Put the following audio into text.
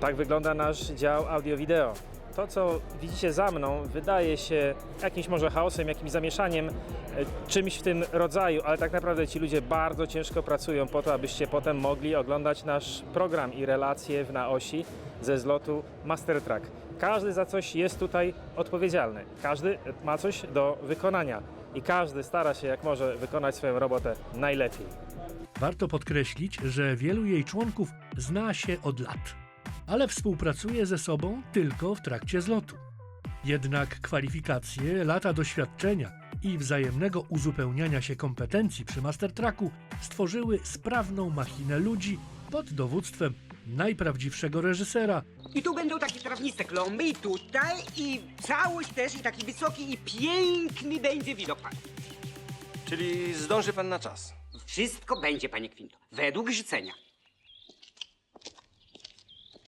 Tak wygląda nasz dział audio-wideo. To, co widzicie za mną, wydaje się jakimś może chaosem, jakimś zamieszaniem, e, czymś w tym rodzaju, ale tak naprawdę ci ludzie bardzo ciężko pracują po to, abyście potem mogli oglądać nasz program i relacje w na osi ze zlotu Master Track. Każdy za coś jest tutaj odpowiedzialny. Każdy ma coś do wykonania i każdy stara się jak może wykonać swoją robotę najlepiej. Warto podkreślić, że wielu jej członków zna się od lat, ale współpracuje ze sobą tylko w trakcie zlotu. Jednak kwalifikacje, lata doświadczenia i wzajemnego uzupełniania się kompetencji przy Mastertracku stworzyły sprawną machinę ludzi pod dowództwem najprawdziwszego reżysera, I tu będą takie trawnice klomby i tutaj i całość też i taki wysoki i piękny będzie widok pan. Czyli zdąży pan na czas. Wszystko będzie, panie Kwinto, według życzenia.